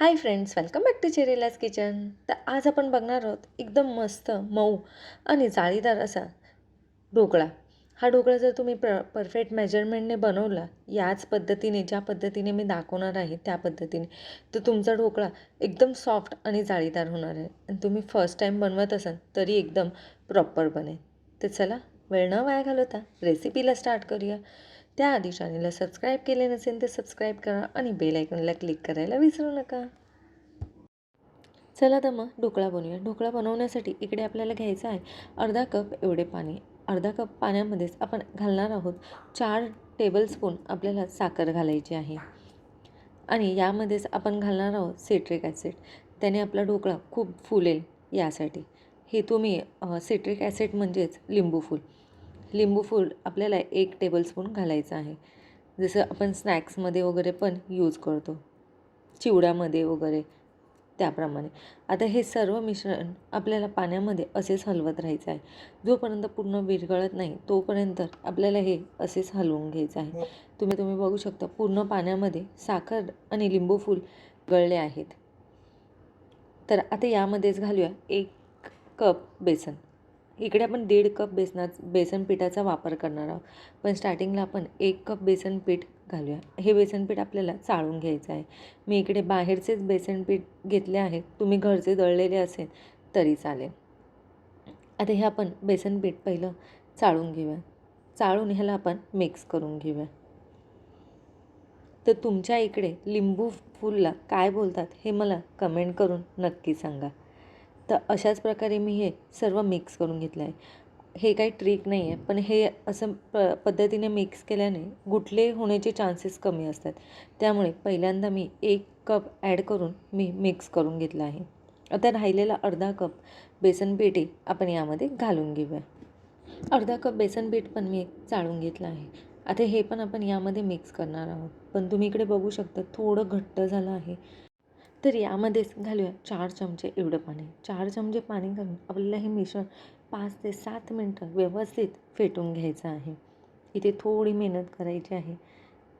Hi friends welcome back to Cherilaj kitchen तर आज आपण बघणार आहोत एकदम मस्त मऊ आणि जाळीदार असा ढोकळा. हा ढोकळा जर तुम्ही प्र परफेक्ट मेजरमेंटने बनवला याच पद्धतीने ज्या पद्धतीने मी दाखवणार आहे त्या पद्धतीने तर तुमचा ढोकळा एकदम सॉफ्ट आणि जाळीदार होणार आहे. आणि तुम्ही फर्स्ट टाईम बनवत असाल तरी एकदम प्रॉपर बनेल. तर चला वेळ न वाया घालवता रेसिपीला स्टार्ट करूया. त्याआधी चॅनलला सबस्क्राईब केले नसेल तर सबस्क्राईब करा आणि बेल आयकॉनला क्लिक करायला विसरू नका. चला तर मग ढोकळा बनवूया. ढोकळा बनवण्यासाठी इकडे आपल्याला घ्यायचं आहे अर्धा कप एवढे पाणी. अर्धा कप पाण्यामध्येच आपण घालणार आहोत चार टेबलस्पून आपल्याला साखर घालायची आहे. आणि यामध्येच आपण घालणार आहोत सिट्रिक ॲसिड त्याने आपला ढोकळा खूप फुलेल यासाठी. हे तुम्ही सिट्रिक ॲसिड म्हणजेच लिंबू फूल. लिंबू फूड आपल्याला एक टेबलस्पून घालायचं आहे. जसं आपण स्नॅक्समध्ये वगैरे पण यूज करतो. चिवड्यामध्ये वगैरे त्याप्रमाणे. आता हे सर्व मिश्रण आपल्याला पाण्यामध्ये असेच हलवत राहायचं आहे. जोपर्यंत पूर्ण विरघळत नाही तोपर्यंत आपल्याला हे असेच हलवून घ्यायचं आहे. तुम्ही तुम्ही बघू शकता पूर्ण पाण्यामध्ये साखर आणि लिंबू फूल गळले आहेत. तर आता यामध्येच घालूया एक कप बेसन. इकडे आपण दीड कप बेसना बेसन पिठाचा वापर करणार आहोत. पण स्टार्टिंगला आपण एक कप बेसन पीठ घालूया. हे बेसन पीठ आपल्याला चाळून घ्यायचं आहे. मी इकडे बाहेरचेच बेसन पीठ घेतले आहे. तुम्ही घरचे दळलेले असेल तरी चालेल. आता हे आपण बेसन पीठ पहिलं चाळून घेऊया. चाळून ह्याला आपण मिक्स करून घेऊया. तर तुमच्या इकडे लिंबू फुलला काय बोलतात हे मला कमेंट करून नक्की सांगा. तर अशाच प्रकारे मी हे सर्व मिक्स करून घेतलं आहे. हे काही ट्रिक नाही आहे पण हे असं प पद्धतीने मिक्स केल्याने गुटले होण्याचे चान्सेस कमी असतात. त्यामुळे पहिल्यांदा मी एक कप ॲड करून मी मिक्स करून घेतलं आहे. आता राहिलेला अर्धा कप बेसन पेटी आपण यामध्ये घालून घेऊया. अर्धा कप बेसन पीठ पण मी चाळून घेतलं आहे. आता हे पण आपण यामध्ये मिक्स करणार आहोत. पण तुम्ही इकडे बघू शकता थोडं घट्ट झालं आहे. तर यामध्येच घालूया चार चमचे एवढं पाणी. चार चमचे पाणी घालून आपल्याला हे मिश्रण पाच ते सात मिनटं व्यवस्थित फेटून घ्यायचं आहे. इथे थोडी मेहनत करायची आहे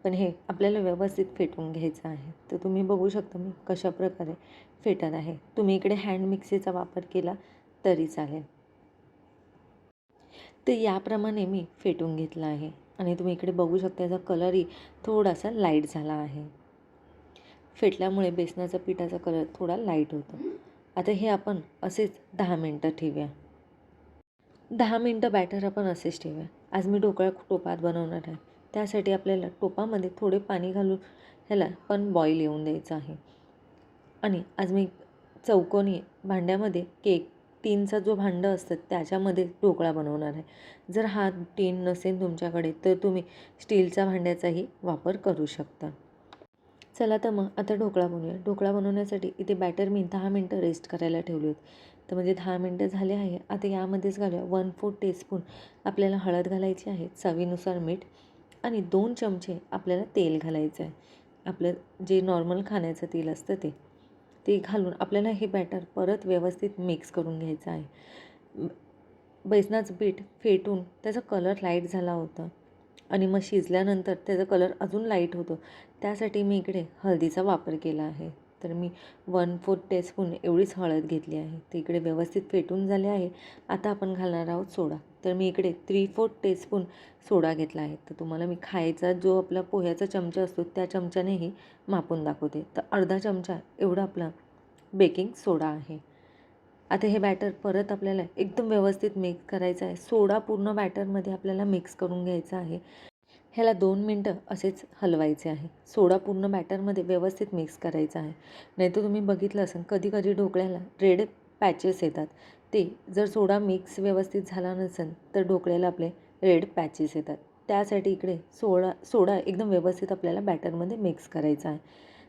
पण हे आपल्याला व्यवस्थित फेटून घ्यायचं आहे. तर तुम्ही बघू शकता मी कशा प्रकारे फेटत आहे. तुम्ही इकडे हँड मिक्सीचा वापर केला तरी चालेल. तर याप्रमाणे मी फेटून घेतलं आहे. आणि तुम्ही इकडे बघू शकता याचा कलरही थोडासा लाइट झाला आहे. फेटल्यामुळे बेसनाचा पिठाचा कलर थोडा लाइट होतो. आता हे आपण असेच दहा मिनटं ठेवूया. दहा मिनटं बॅटर आपण असेच ठेवूया. आज मी ढोकळा टोपात बनवणार आहे. त्यासाठी आपल्याला टोपामध्ये थोडे पाणी घालून ह्याला पण बॉईल येऊन द्यायचं आहे. आणि आज मी चौकोनी भांड्यामध्ये केक टीनचा जो भांडं असतं त्याच्यामध्ये ढोकळा बनवणार आहे. जर हा टीन नसेल तुमच्याकडे तर तुम्ही स्टीलच्या भांड्याचाही वापर करू शकता. चला तर मग आता ढोकळा बनवूया. ढोकळा बनवण्यासाठी इथे बॅटर मी दहा मिनटं रेस्ट करायला ठेवली होती तर म्हणजे दहा मिनटं झाले आहे. आता यामध्येच घालूया वन फोर टीस्पून आपल्याला हळद घालायची आहे चवीनुसार मीठ आणि दोन चमचे आपल्याला तेल घालायचं आहे. आपलं जे नॉर्मल खाण्याचं तेल असतं ते ते घालून आपल्याला हे बॅटर परत व्यवस्थित मिक्स करून घ्यायचं आहे. बेसनाचं पीठ फेटून त्याचा कलर लाइट झाला होता. आणि मग शिजल्यानंतर त्याचा कलर अजून लाइट होतो. त्यासाठी मी इकडे हळदीचा वापर केला आहे. तर मी वन फोर्थ टेस्पून एवढीच हळद घेतली आहे. ते इकडे व्यवस्थित फेटून झाले आहे. आता आपण घालणार आहोत सोडा. तर मी इकडे थ्री फोर्थ टेस्पून सोडा घेतला आहे. तर तुम्हाला मी खायचा जो आपला पोह्याचा चमचा असतो त्या चमच्यानेही मापून दाखवते. तर अर्धा चमचा एवढा आपला बेकिंग सोडा आहे. आता हे बॅटर परत आपल्याला एकदम व्यवस्थित मिक्स करायचं आहे. सोडा पूर्ण बॅटरमध्ये आपल्याला मिक्स करून घ्यायचं आहे. ह्याला दोन मिनटं असेच हलवायचे आहे. सोडा पूर्ण बॅटरमध्ये व्यवस्थित मिक्स करायचा आहे. नाही तर तुम्ही बघितलं असेल कधी कधी ढोकळ्याला रेड पॅचेस येतात. ते जर सोडा मिक्स व्यवस्थित झाला नसेल तर ढोकळ्याला आपले रेड पॅचेस येतात. त्यासाठी इकडे सोडा सोडा एकदम व्यवस्थित आपल्याला बॅटरमध्ये मिक्स करायचा आहे.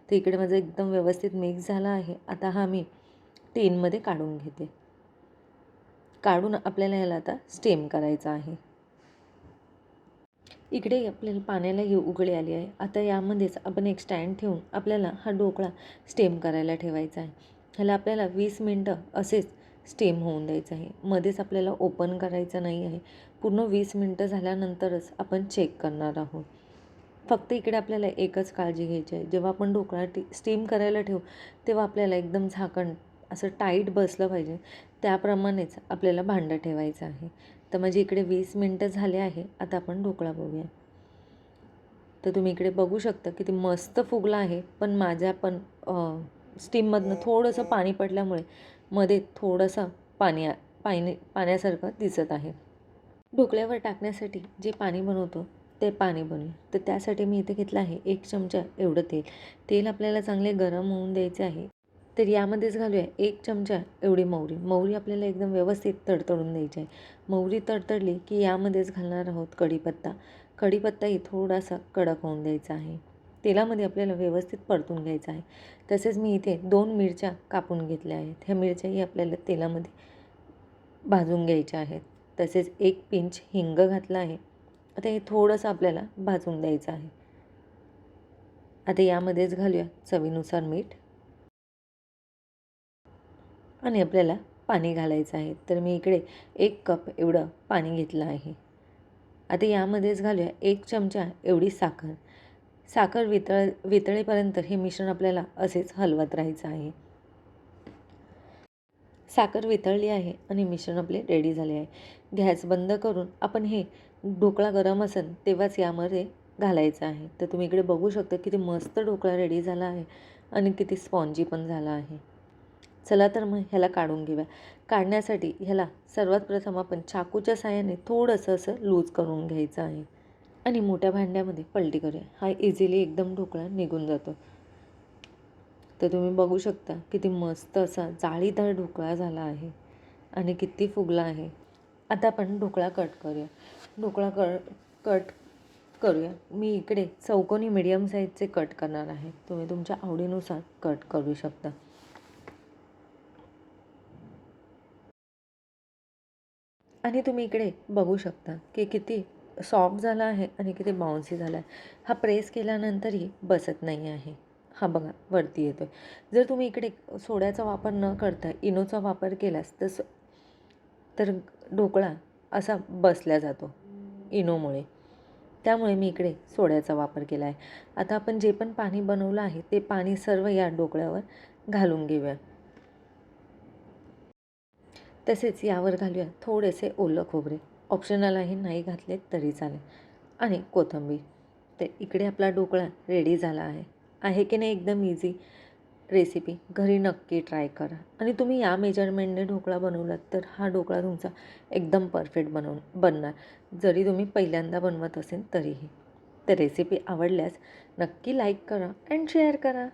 तर इकडे माझं एकदम व्यवस्थित मिक्स झाला आहे. आता हा मी टेनमध्ये काढून घेते. काढून आपल्याला ह्याला आता स्टेम करायचा आहे. इकडे आपल्याला पाण्याला ही उकळी आली आहे. आता यामध्येच आपण एक स्टँड ठेवून आपल्याला हा ढोकळा स्टेम करायला ठेवायचा आहे. ह्याला आपल्याला वीस मिनटं असेच स्टेम होऊन द्यायचं आहे. मध्येच आपल्याला ओपन करायचं नाही आहे. पूर्ण वीस मिनटं झाल्यानंतरच आपण चेक करणार आहोत. फक्त इकडे आपल्याला एकच काळजी घ्यायची आहे. जेव्हा आपण ढोकळा टी स्टीम करायला ठेवू तेव्हा आपल्याला एकदम झाकण असं टाईट बसलं पाहिजे. त्याप्रमाणेच आपल्याला भांडं ठेवायचं आहे. तर म्हणजे इकडे वीस मिनटं झाले आहे. आता आपण ढोकळा बघूया. तर तुम्ही इकडे बघू शकता किती मस्त फुगला आहे. पण माझ्या पण स्टीममधनं थोडंसं पाणी पडल्यामुळे मध्ये थोडंसं पाणी पाणी पाण्यासारखं दिसत आहे. ढोकळ्यावर टाकण्यासाठी जे पाणी बनवतो ते पाणी बनवू तर त्यासाठी मी इथे घेतलं आहे एक चमचा एवढं तेल. तेल आपल्याला चांगले गरम होऊन द्यायचे आहे. तर यामध्येच घालूया. एक चमचा एवढी मोहरी मोहरी आपल्याला एकदम व्यवस्थित तडतडून द्यायची आहे. मोहरी तडतडली की यामध्येच घालणार आहोत कढीपत्ता. कढीपत्ताही थोडासा कडक होऊन द्यायचा आहे. तेलामध्ये आपल्याला व्यवस्थित परतून घ्यायचा आहे. तसेच मी इथे दोन मिरच्या कापून घेतल्या आहेत. ह्या मिरच्याही आपल्याला तेलामध्ये भाजून घ्यायच्या आहेत. तसेच एक पिंच हिंग घातला आहे. आता हे थोडंसं आपल्याला भाजून द्यायचं आहे. आता यामध्येच घालूया चवीनुसार मीठ. आणि आपल्याला पाणी घालायचं आहे. तर मी इकडे एक कप एवढं पाणी घेतलं आहे. आता यामध्येच घालूया एक चमचा एवढी साखर. साखर वितळ वितळेपर्यंत हे मिश्रण आपल्याला असेच हलवत राहायचं आहे. साखर वितळली आहे आणि मिश्रण आपले रेडी झाले आहे. गॅस बंद करून आपण हे ढोकळा गरम असेल तेव्हाच यामध्ये घालायचं आहे. तर तुम्ही इकडे बघू शकता किती मस्त ढोकळा रेडी झाला आहे आणि किती स्पॉन्जी पण झाला आहे. चला तर मग ह्याला काढून घेऊया. काढण्यासाठी ह्याला सर्वात प्रथम आपण चाकूच्या साह्याने थोडंसं असं लूज करून घ्यायचं आहे. आणि मोठ्या भांड्यामध्ये पलटी करूया. हा इझिली एकदम ढोकळा निघून जातो. तर तुम्ही बघू शकता किती मस्त असा जाळीदार ढोकळा झाला आहे आणि किती फुगला आहे. आता आपण ढोकळा कट करूया. ढोकळा कट कट करूया. मी इकडे चौकोनी मीडियम साईजचे कट करणार आहे. तुम्ही तुमच्या आवडीनुसार कट करू शकता. आणि तुम्ही इकडे बघू शकता की किती सॉफ्ट झाला आहे आणि किती बाउन्सी झाला आहे. हा प्रेस केल्यानंतरही बसत नाही आहे. हा बघा वरती येतो आहे जर तुम्ही इकडे सोड्याचा वापर न करता इनोचा वापर केलास तस तर ढोकळा असा बसला जातो इनोमुळे. त्यामुळे मी इकडे सोड्याचा वापर केला आहे. आता आपण जे पण पाणी बनवलं आहे ते पाणी सर्व या ढोकळ्यावर घालून घेऊया. तसेच यावर घालूया थोडेसे ओलं खोबरे. ऑप्शनल आहे नाही घातले तरी चालेल. आणि कोथिंबीर. तर इकडे आपला ढोकळा रेडी झाला आहे. आहे की नाही एकदम इझी रेसिपी घरी नक्की ट्राय करा. आणि तुम्ही या मेजरमेंटने ढोकळा बनवलात तर हा ढोकळा तुमचा एकदम परफेक्ट बनवून बनणार. जरी तुम्ही पहिल्यांदा बनवत असेल तरीही. तर रेसिपी आवडल्यास नक्की लाईक करा अँड शेअर करा.